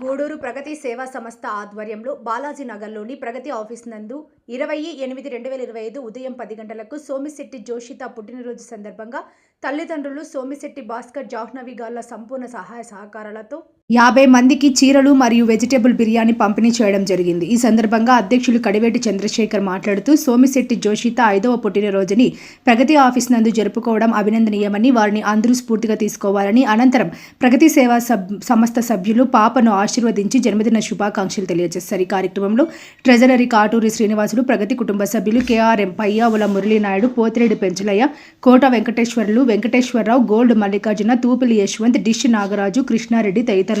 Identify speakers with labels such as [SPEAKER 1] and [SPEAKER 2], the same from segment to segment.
[SPEAKER 1] గూడూరు ప్రగతి సేవా సంస్థ ఆధ్వర్యంలో బాలాజీ నగర్లోని ప్రగతి ఆఫీస్ నందు ఇరవై ఎనిమిది రెండు వేల ఇరవై ఐదు ఉదయం పది గంటలకు సోమిశెట్టి జోషిత పుట్టినరోజు సందర్భంగా తల్లిదండ్రులు సోమిశెట్టి భాస్కర్ జాహ్నవి గార్ల సంపూర్ణ సహాయ సహకారాలతో యాభై మందికి చీరలు మరియు వెజిటేబుల్ బిర్యానీ పంపిణీ చేయడం జరిగింది. ఈ సందర్భంగా అధ్యక్షులు కడివేటి చంద్రశేఖర్ మాట్లాడుతూ సోమిశెట్టి జోషిత ఐదవ పుట్టినరోజుని ప్రగతి ఆఫీస్ నందు జరుపుకోవడం అభినందనీయమని వారిని అందరూ స్ఫూర్తిగా తీసుకోవాలని అనంతరం ప్రగతి సేవా సబ్ సంస్థ సభ్యులు పాపను ఆశీర్వదించి జన్మదిన శుభాకాంక్షలు తెలియజేశారు. ఈ కార్యక్రమంలో ట్రెజరీ కాటూరి శ్రీనివాసులు ప్రగతి కుటుంబ సభ్యులు KRM Payyavula Muralinaidu Pothireddy Penchalaiah Kota Venkateswarlu Venkateswararao gold Mallikarjuna Tupili Yashwanth dish Nagaraju Krishnareddy తదితరులు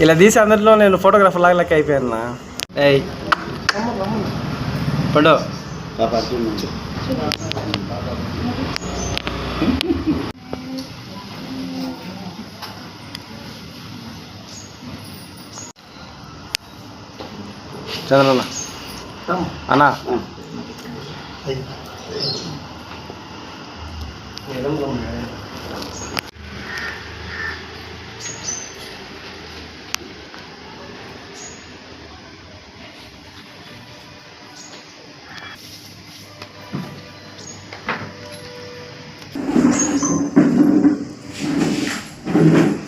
[SPEAKER 2] ఇలా తీసి అందరిలో నేను ఫోటోగ్రాఫర్ లాగా లెక్క అయిపోయాను ఏయ్. పండు. చంద్రన్న. అన్నా. Thank
[SPEAKER 3] you.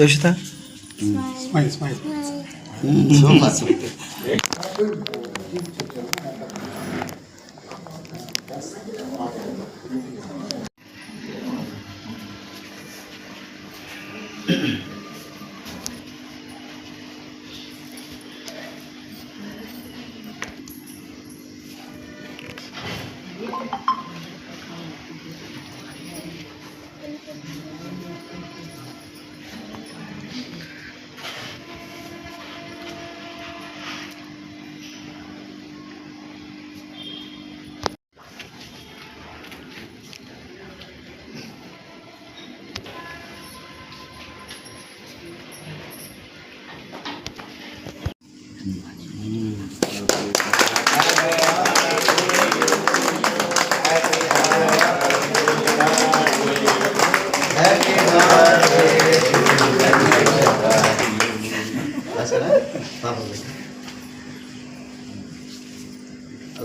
[SPEAKER 3] Yoshita? Tá? Smile. Smile, smile. smile. Mm, so much.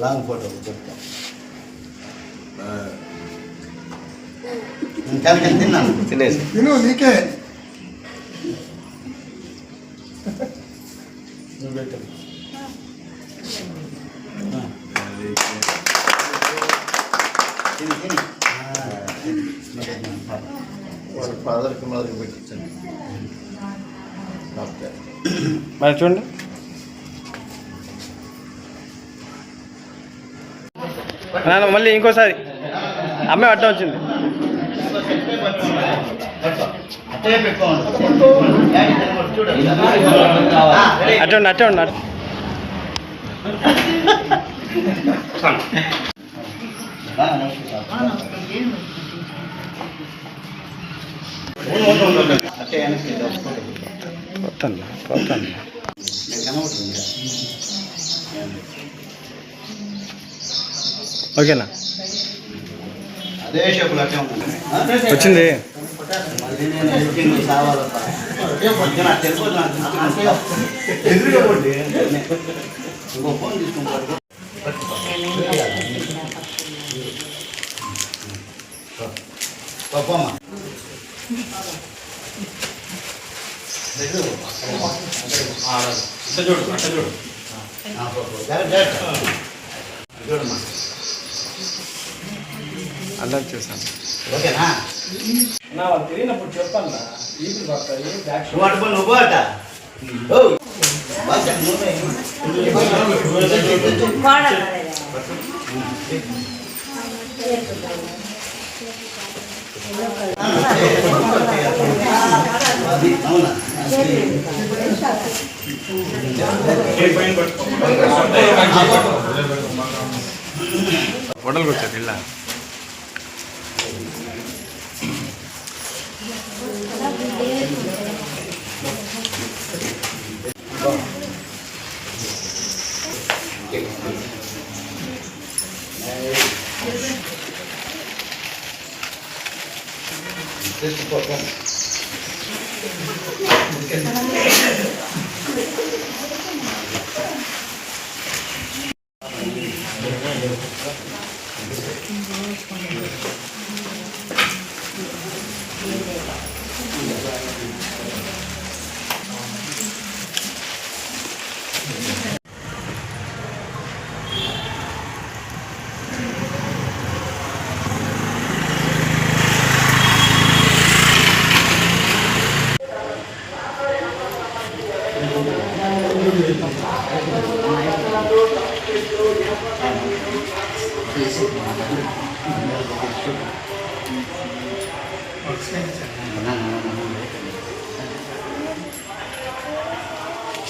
[SPEAKER 4] Long photo చెప్తా. ఇంకా తిన్నాను.
[SPEAKER 2] తినేసి.
[SPEAKER 3] తిను నీకే.
[SPEAKER 4] వాళ్ళ ఫాదర్కి మొదలు పెట్టించండి ఓకే
[SPEAKER 2] మరి చూడండి. నాన్న మళ్ళీ ఇంకోసారి. అమ్మాయి అడ్డం వచ్చింది.
[SPEAKER 4] అట్టండి అట్టండి
[SPEAKER 2] పోతాను పోతాను.
[SPEAKER 4] ఇంకో ఫోన్ తీసుకుంటాడు. పప్పమ్మ చూడమ్మా.
[SPEAKER 2] అర్థం చేశాను.
[SPEAKER 4] ఓకేనా?
[SPEAKER 2] నా వాళ్ళు తిరిగినప్పుడు చెప్పన్నా ఈపులు పడతాయి బ్యాక్
[SPEAKER 4] నువ్వు అటు పో, నువ్వు இருக்கும்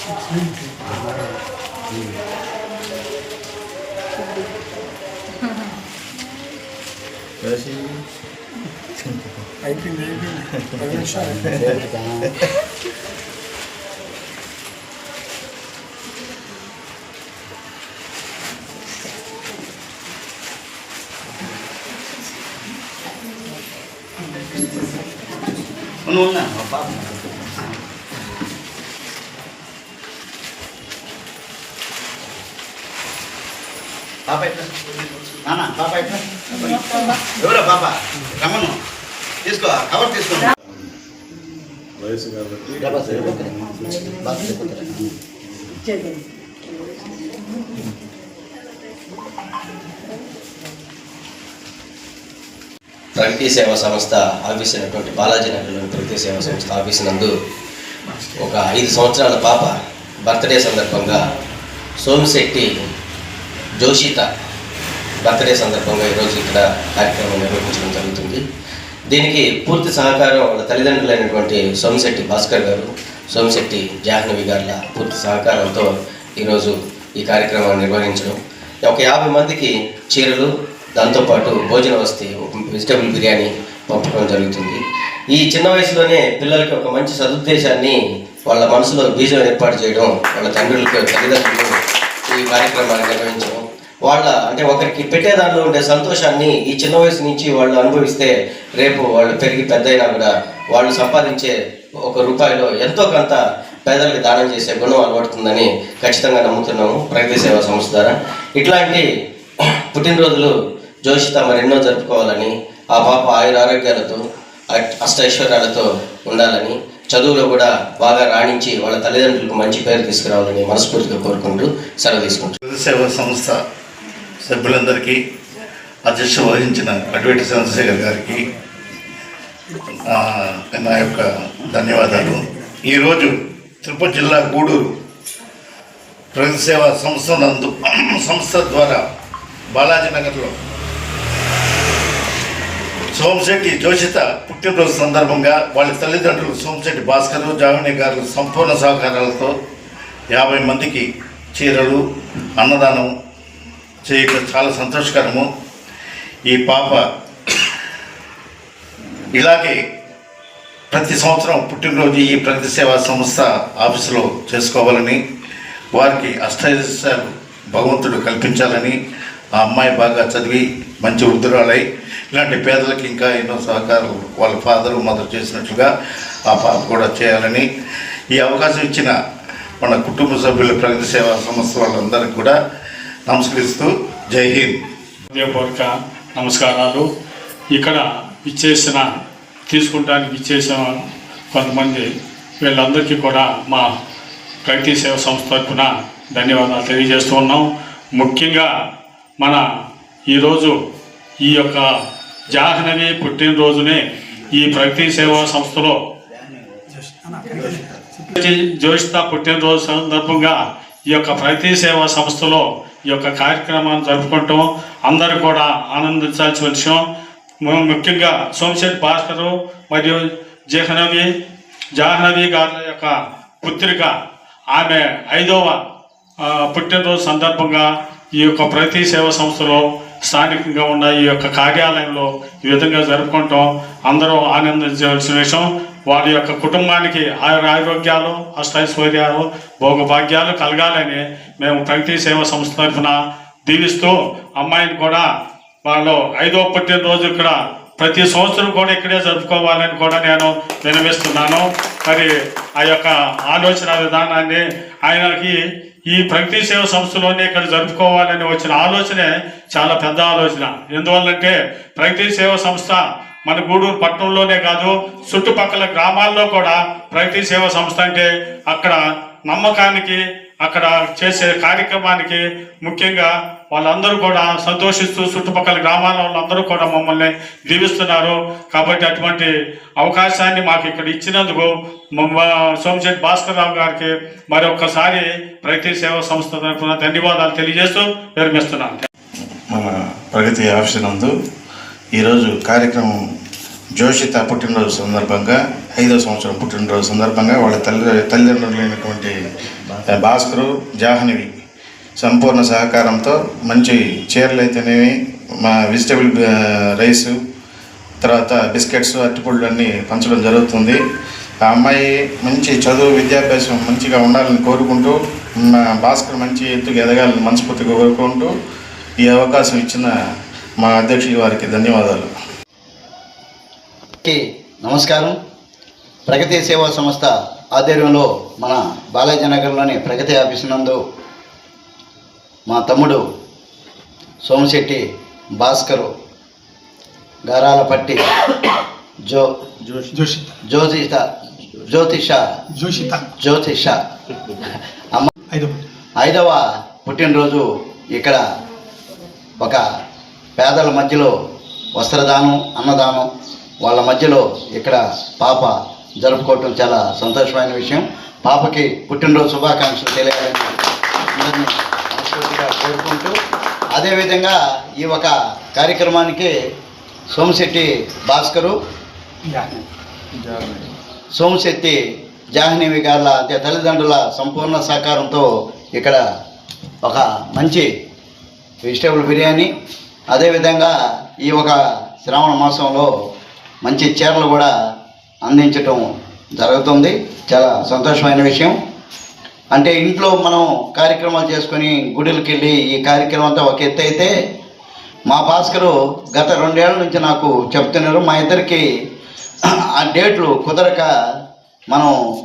[SPEAKER 4] అట ఓ బాగా నువ్వే. అది అవునా
[SPEAKER 2] హోటల్కి వచ్చారు ఇలా
[SPEAKER 3] అయిపోయింది అయిపోయింది పది నిమిషాలు
[SPEAKER 4] నువ్వు ఉన్నా మా పాప పాప ఎట్లా? నాన్న పాప ఎట్లా? ఎవరా పాప? రమ్మను. తీసుకో కవర్ తీసుకో.
[SPEAKER 5] వయసు కాబట్టి
[SPEAKER 6] ప్రగతి సేవా సంస్థ ఆఫీస్ అయినటువంటి బాలాజీ నగర్లోని ప్రగతి సేవా సంస్థ ఆఫీస్ నందు ఒక ఐదు సంవత్సరాల పాప బర్త్డే సందర్భంగా సోమిశెట్టి జోషిత బర్త్డే సందర్భంగా ఈరోజు ఇక్కడ కార్యక్రమం నిర్వహించడం జరుగుతుంది. దీనికి పూర్తి సహకారం వాళ్ళ తల్లిదండ్రులైనటువంటి సోమిశెట్టి భాస్కర్ గారు సోమిశెట్టి జాహ్నవి గారుల పూర్తి సహకారంతో ఈరోజు ఈ కార్యక్రమాన్ని నిర్వహించడం. ఒక యాభై మందికి చీరలు దాంతోపాటు భోజన వస్తే వెజిటబుల్ బిర్యానీ పంపడం జరుగుతుంది. ఈ చిన్న వయసులోనే పిల్లలకి ఒక మంచి సదుద్దేశాన్ని వాళ్ళ మనసులో బీజం ఏర్పాటు చేయడం వాళ్ళ తండ్రులకు తల్లిదండ్రులు ఈ కార్యక్రమాన్ని నిర్వహించడం. వాళ్ళ అంటే ఒకరికి పెట్టే దానిలో ఉండే సంతోషాన్ని ఈ చిన్న వయసు నుంచి వాళ్ళు అనుభవిస్తే రేపు వాళ్ళు పెరిగి పెద్దయినా కూడా వాళ్ళు సంపాదించే ఒక రూపాయిలో ఎంతో కొంత పేదలకు దానం చేసే గుణం అలవడుతుందని ఖచ్చితంగా నమ్ముతున్నాము ప్రగతి సేవా సంస్థ ద్వారా. ఇట్లాంటి పుట్టినరోజులు జోషిత మరెన్నో జరుపుకోవాలని ఆ పాప ఆయుర ఆరోగ్యాలతో అట్- అష్టైశ్వర్యాలతో ఉండాలని చదువులో కూడా బాగా రాణించి వాళ్ళ తల్లిదండ్రులకు మంచి పేరు తీసుకురావాలని మనస్ఫూర్తిగా కోరుకుంటూ సెలవు
[SPEAKER 7] తీసుకుంటారు సేవా సంస్థ సభ్యులందరికీ అధ్యక్ష వహించిన అటువంటి చంద్రశేఖర్ గారికి నా యొక్క ధన్యవాదాలు. ఈరోజు తిరుపతి జిల్లా గూడూరు ప్రగతి సేవా సంస్థ నందు సంస్థ ద్వారా బాలాజీ నగర్లో సోమశెట్టి జోషిత పుట్టినరోజు సందర్భంగా వాళ్ళ తల్లిదండ్రులు సోమశెట్టి భాస్కర్ జామిని గారు సంపూర్ణ సహకారాలతో యాభై మందికి చీరలు అన్నదానం చేయడం చాలా సంతోషకరము. ఈ పాప ఇలాగే ప్రతి సంవత్సరం పుట్టినరోజు ఈ ప్రగతి సేవా సంస్థ ఆఫీసులో చేసుకోవాలని వారికి అష్టైశ్వర్యాలు భగవంతుడు కల్పించాలని ఆ అమ్మాయి బాగా చదివి మంచి వృద్ధురాలై ఇలాంటి పేదలకు ఇంకా ఎన్నో సహకారం వాళ్ళ ఫాదర్ మదర్ చేసినట్లుగా ఆ పాప కూడా చేయాలని ఈ అవకాశం ఇచ్చిన మన కుటుంబ సభ్యుల ప్రగతి సేవా సంస్థ వాళ్ళందరికీ కూడా నమస్కరిస్తూ జై హింద్.
[SPEAKER 3] హృదయపూర్వక నమస్కారాలు. ఇక్కడ ఇచ్చేసిన తీసుకుంటానికి ఇచ్చేసిన కొంతమంది వీళ్ళందరికీ కూడా మా ప్రగతి సేవ సంస్థ తరఫున ధన్యవాదాలు తెలియజేస్తూ ఉన్నాం. ముఖ్యంగా మన ఈరోజు ఈ యొక్క జాహ్నవి పుట్టినరోజునే ఈ ప్రగతి సేవా సంస్థలో జ్యోష్త పుట్టినరోజు సందర్భంగా ఈ యొక్క ప్రగతి సేవా సంస్థలో ఈ యొక్క కార్యక్రమాన్ని జరుపుకుంటాం అందరూ కూడా ఆనందించాల్సిన విషయం. ముఖ్యంగా సోమశెట్టి భాస్కరు మరియు జహనవి జాహ్నవి గారి యొక్క పుత్రిక. ఆమె ఐదవ పుట్టినరోజు సందర్భంగా ఈ యొక్క ప్రతి సేవా సంస్థలో స్థానికంగా ఉన్న ఈ యొక్క కార్యాలయంలో ఈ విధంగా జరుపుకుంటాం అందరూ ఆనందించవలసిన విషయం. వారి యొక్క కుటుంబానికి ఆయుర ఆరోగ్యాలు అష్టైశ్వర్యాలు భోగభాగ్యాలు కలగాలని మేము ప్రగతి సేవా సంస్థ తరఫున దీవిస్తూ అమ్మాయిని కూడా వాళ్ళు ఐదో పుట్టినరోజు ఇక్కడ ప్రతి సంవత్సరం కూడా ఇక్కడే జరుపుకోవాలని కూడా నేను వినవిస్తున్నాను. మరి ఆ యొక్క ఆలోచన విధానాన్ని ఆయనకి ఈ ప్రగతి సేవ సంస్థలోనే ఇక్కడ జరుపుకోవాలని వచ్చిన ఆలోచనే చాలా పెద్ద ఆలోచన. ఎందువల్లంటే ప్రగతి సేవ సంస్థ మన గూడూరు పట్టణంలోనే కాదు చుట్టుపక్కల గ్రామాల్లో కూడా ప్రగతి సేవా సంస్థ అంటే అక్కడ నమ్మకానికి అక్కడ చేసే కార్యక్రమానికి ముఖ్యంగా వాళ్ళందరూ కూడా సంతోషిస్తూ చుట్టుపక్కల గ్రామాల వాళ్ళందరూ కూడా మమ్మల్ని దీవిస్తున్నారు. కాబట్టి అటువంటి అవకాశాన్ని మాకు ఇక్కడ ఇచ్చినందుకు మమ్మ- సోమశెట్టి భాస్కర్ రావు గారికి మరొకసారి ప్రగతి సేవా సంస్థ తరఫున ధన్యవాదాలు తెలియజేస్తూ విరమిస్తున్నాను.
[SPEAKER 7] మన ప్రగతి ఆఫీస్ నందు ఈరోజు కార్యక్రమం జోషిత పుట్టినరోజు సందర్భంగా ఐదో సంవత్సరం పుట్టినరోజు సందర్భంగా వాళ్ళ తల్లి తల్లిదండ్రులైనటువంటి భాస్కరు జాహ్నవి సంపూర్ణ సహకారంతో మంచి చీరలు అయితేనేమి మా వెజిటబుల్ రైసు తర్వాత బిస్కెట్స్ అరటిపళ్ళు అన్నీ పంచడం జరుగుతుంది. ఆ అమ్మాయి మంచి చదువు విద్యాభ్యాసం మంచిగా ఉండాలని కోరుకుంటూ మా భాస్కర్ మంచి ఎత్తుకు ఎదగాలని మనస్ఫూర్తిగా కోరుకుంటూ ఈ అవకాశం ఇచ్చిన మా అధ్యక్షుల వారికి ధన్యవాదాలు.
[SPEAKER 4] కి నమస్కారం. ప్రగతి సేవా సంస్థ ఆధ్వర్యంలో మన బాలాజీ నగర్లోని ప్రగతి ఆఫీస్ నందు మా తమ్ముడు సోమశెట్టి భాస్కరు గారాలపట్టి జో
[SPEAKER 3] జోషి
[SPEAKER 4] జ్యోతిష జ్యోతిష
[SPEAKER 3] జోషిత
[SPEAKER 4] జ్యోతిష. అమ్మ ఐదవ పుట్టినరోజు ఇక్కడ ఒక పేదల మధ్యలో వస్త్రదానం అన్నదానం వాళ్ళ మధ్యలో ఇక్కడ పాప జరుపుకోవటం చాలా సంతోషమైన విషయం. పాపకి పుట్టినరోజు శుభాకాంక్షలు తెలియాలని అందరినీ మనస్ఫూర్తిగా కోరుకుంటూ అదేవిధంగా ఈ ఒక కార్యక్రమానికి సోమశెట్టి భాస్కరు సోమశెట్టి జాహ్నవి గారుల అంటే తల్లిదండ్రుల సంపూర్ణ సహకారంతో ఇక్కడ ఒక మంచి వెజిటేబుల్ బిర్యానీ అదేవిధంగా ఈ ఒక శ్రావణ మాసంలో మంచి చీరలు కూడా అందించటం జరుగుతుంది. చాలా సంతోషమైన విషయం. అంటే ఇంట్లో మనం కార్యక్రమాలు చేసుకొని గుడికి వెళ్ళి ఈ కార్యక్రమం అంతా ఒక ఎత్తు అయితే మా భాస్కరు గత రెండేళ్ళ నుంచి నాకు చెప్తున్నారు. మా ఇద్దరికి ఆ డేట్లు కుదరక మనం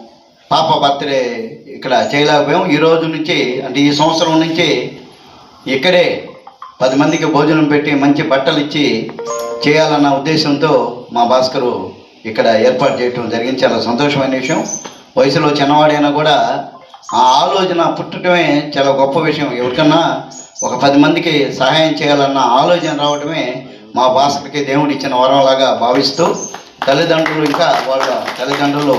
[SPEAKER 4] పాప బర్త్డే ఇక్కడ చేయలేకపోయాం. ఈ రోజు నుంచి అంటే ఈ సంవత్సరం నుంచి ఇక్కడే పది మందికి భోజనం పెట్టి మంచి బట్టలు ఇచ్చి చేయాలన్న ఉద్దేశంతో మా భాస్కరు ఇక్కడ ఏర్పాటు చేయటం జరిగింది. చాలా సంతోషమైన విషయం. వయసులో చిన్నవాడైనా కూడా ఆ ఆలోచన పుట్టడమే చాలా గొప్ప విషయం. ఎవరికన్నా ఒక పది మందికి సహాయం చేయాలన్న ఆలోచన రావడమే మా భాస్కర్కి దేవుడు ఇచ్చిన వరంలాగా భావిస్తూ తల్లిదండ్రులు ఇంకా వాళ్ళ తల్లిదండ్రులు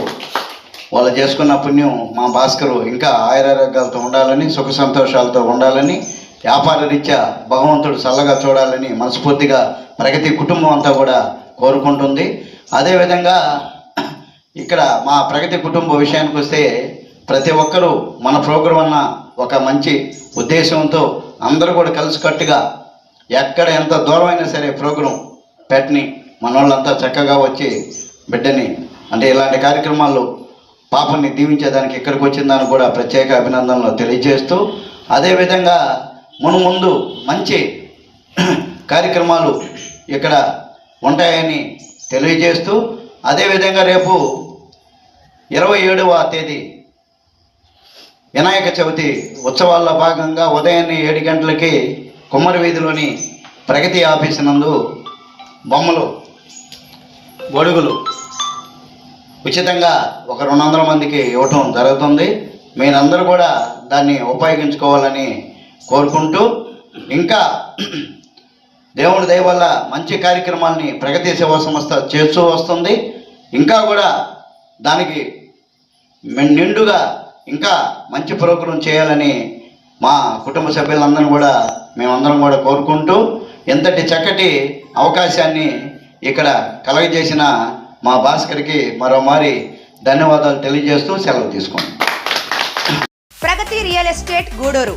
[SPEAKER 4] వాళ్ళు చేసుకున్న పుణ్యం మా భాస్కరు ఇంకా ఆయురారోగ్యాలతో ఉండాలని సుఖ సంతోషాలతో ఉండాలని వ్యాపార రీత్యా భగవంతుడు చల్లగా చూడాలని మనస్ఫూర్తిగా ప్రగతి కుటుంబం అంతా కూడా కోరుకుంటుంది. అదేవిధంగా ఇక్కడ మా ప్రగతి కుటుంబ విషయానికి వస్తే ప్రతి ఒక్కరూ మన ప్రోగ్రాం అన్న ఒక మంచి ఉద్దేశంతో అందరూ కూడా కలిసికట్టుగా ఎక్కడ ఎంత దూరమైనా సరే ప్రోగ్రాం పెట్టని మన వాళ్ళంతా చక్కగా వచ్చి బిడ్డని అంటే ఇలాంటి కార్యక్రమాలు పాపని దీవించేదానికి ఇక్కడికి వచ్చిన దానికి కూడా ప్రత్యేక అభినందనలు తెలియజేస్తూ అదేవిధంగా మన ముందు మంచి కార్యక్రమాలు ఇక్కడ ఉంటాయని తెలియజేస్తూ అదేవిధంగా రేపు ఇరవై ఏడవ తేదీ వినాయక చవితి ఉత్సవాల్లో భాగంగా ఉదయాన్నే ఏడు గంటలకి కుమ్మరి వీధిలోని ప్రగతి ఆఫీస్ నందు బొమ్మలు గొడుగులు ఉచితంగా ఒక రెండు వందల మందికి ఇవ్వటం జరుగుతుంది. మీరందరూ కూడా దాన్ని ఉపయోగించుకోవాలని కోరుకుంటూ ఇంకా దేవుని దయ వల్ల మంచి కార్యక్రమాల్ని ప్రగతి సేవా సంస్థ చేస్తూ వస్తుంది. ఇంకా కూడా దానికి నిండుగా ఇంకా మంచి ప్రోగ్రాం చేయాలని మా కుటుంబ సభ్యులందరూ కూడా మేమందరం కూడా కోరుకుంటూ ఎంతటి చక్కటి అవకాశాన్ని ఇక్కడ కలగజేసిన మా భాస్కర్కి మరోమారి ధన్యవాదాలు తెలియజేస్తూ సెలవు తీసుకోండి.
[SPEAKER 8] Pragathi real estate Gudur.